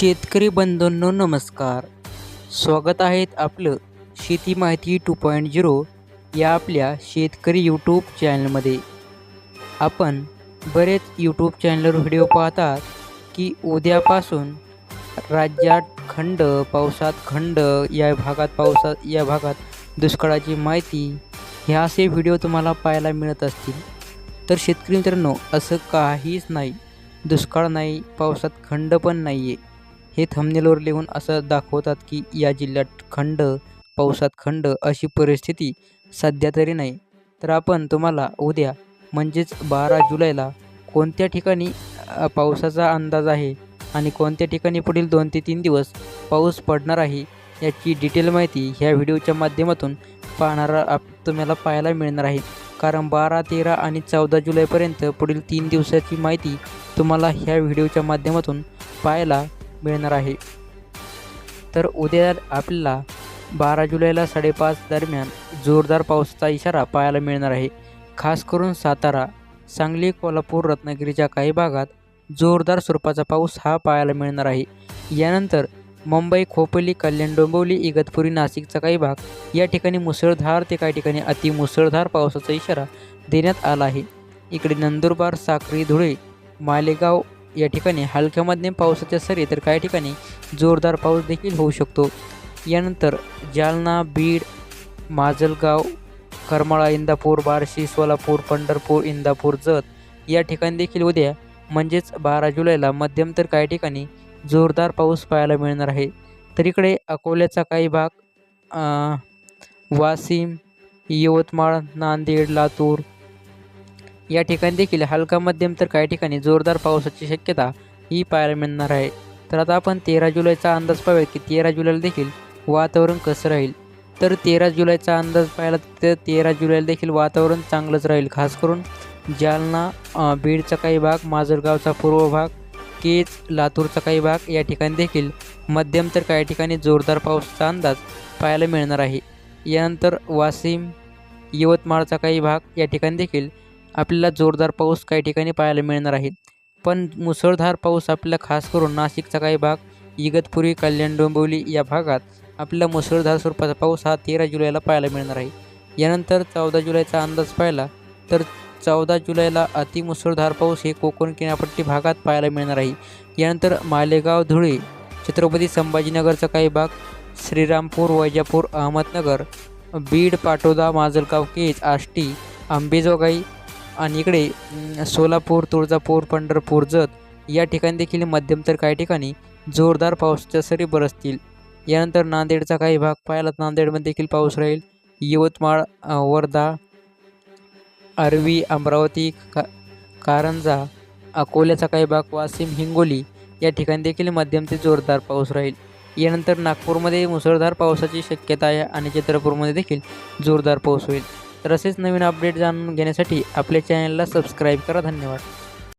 शेतकरी बंधूंनो नमस्कार. स्वागत आहेत आपलं शेती माहिती टू पॉईंट झिरो या आपल्या शेतकरी यूट्यूब चॅनलमध्ये आपण बरेच यूट्यूब चॅनलवर व्हिडिओ पाहतात की उद्यापासून राज्यात खंड पावसात खंड या भागात पावसात या भागात दुष्काळाची माहिती हे असे व्हिडिओ तुम्हाला पाहायला मिळत असतील. तर शेतकरी मित्रांनो असं काहीच नाही. दुष्काळ नाही पावसात खंड पण नाही आहे हे थंबनेलवर लिहून असं दाखवतात की या जिल्ह्यात खंड पावसात खंड अशी परिस्थिती सध्या तरी नाही. तर आपण तुम्हाला उद्या म्हणजेच बारा जुलैला कोणत्या ठिकाणी पावसाचा अंदाज आहे आणि कोणत्या ठिकाणी पुढील दोन ते तीन दिवस पाऊस पडणार आहे याची डिटेल माहिती ह्या व्हिडिओच्या माध्यमातून पाहणारा आप तुम्हाला पाहायला मिळणार आहे. कारण बारा तेरा आणि चौदा जुलैपर्यंत पुढील तीन दिवसाची माहिती तुम्हाला ह्या व्हिडिओच्या माध्यमातून पाहायला मिळणार आहे. तर उद्या आपल्याला बारा जुलैला साडेपाच दरम्यान जोरदार पावसाचा इशारा पाहायला मिळणार आहे. खास करून सातारा सांगली कोल्हापूर रत्नागिरीच्या काही भागात जोरदार स्वरूपाचा पाऊस हा पाहायला मिळणार आहे. यानंतर मुंबई खोपोली कल्याण डोंबिवली इगतपुरी नाशिकचा काही भाग या ठिकाणी मुसळधार ते काही ठिकाणी अतिमुसळधार पावसाचा इशारा देण्यात आला आहे. इकडे नंदुरबार साक्री धुळे मालेगाव या ठिकाणी हलक्या मध्यम पावसाच्या सरी तर काही ठिकाणी जोरदार पाऊस देखील होऊ शकतो. यानंतर जालना बीड माजलगाव करमाळा इंदापूर बार्शी सोलापूर पंढरपूर इंदापूर जत या ठिकाणी देखील उद्या म्हणजेच बारा जुलैला मध्यम तर काही ठिकाणी जोरदार पाऊस पाहायला मिळणार आहे. तर इकडे अकोल्याचा काही भाग वाशिम यवतमाळ नांदेड लातूर या ठिकाणी देखील हलका मध्यम तर काही ठिकाणी जोरदार पावसाची शक्यता ही पाहायला मिळणार आहे. तर आता आपण तेरा जुलैचा अंदाज पाहूया की तेरा जुलैला देखील वातावरण कसं राहील. तर तेरा जुलैचा अंदाज पाहिला तर तेरा जुलैला देखील वातावरण चांगलंच राहील. खास करून जालना बीडचा काही भाग माजलगावचा पूर्व भाग केज लातूरचा काही भाग या ठिकाणी देखील मध्यम तर काही ठिकाणी जोरदार पावसाचा अंदाज पाहायला मिळणार आहे. यानंतर वाशिम यवतमाळचा काही भाग या ठिकाणी देखील आपल्याला जोरदार पाऊस काही ठिकाणी पाहायला मिळणार आहे. पण मुसळधार पाऊस आपल्याला खास करून नाशिकचा काही भाग इगतपुरी कल्याण डोंबिवली या भागात आपल्याला मुसळधार स्वरूपाचा पाऊस हा तेरा जुलैला पाहायला मिळणार आहे. यानंतर चौदा जुलैचा अंदाज पाहिला तर चौदा जुलैला अतिमुसळधार पाऊस हे कोकण किनारपट्टी भागात पाहायला मिळणार आहे. यानंतर मालेगाव धुळे छत्रपती संभाजीनगरचा काही भाग श्रीरामपूर वैजापूर अहमदनगर बीड पाटोदा माजलगाव केज आष्टी अंबेजोगाई आणि इकडे सोलापूर तुळजापूर पंढरपूर जत या ठिकाणी देखील मध्यम तर काही ठिकाणी जोरदार पावसाच्या सरी बरसतील. यानंतर नांदेडचा काही भाग पाहिला तर नांदेडमध्ये देखील पाऊस राहील. यवतमाळ वर्धा अरवी अमरावती का कारंजा अकोल्याचा काही भाग वाशिम हिंगोली या ठिकाणी देखील मध्यम ते जोरदार पाऊस राहील. यानंतर नागपूरमध्ये मुसळधार पावसाची शक्यता आहे आणि चित्रपूरमध्ये देखील जोरदार पाऊस होईल. तर असेच नवीन अपडेट जाणून घेण्यासाठी आपल्या चॅनलला सबस्क्राईब करा. धन्यवाद.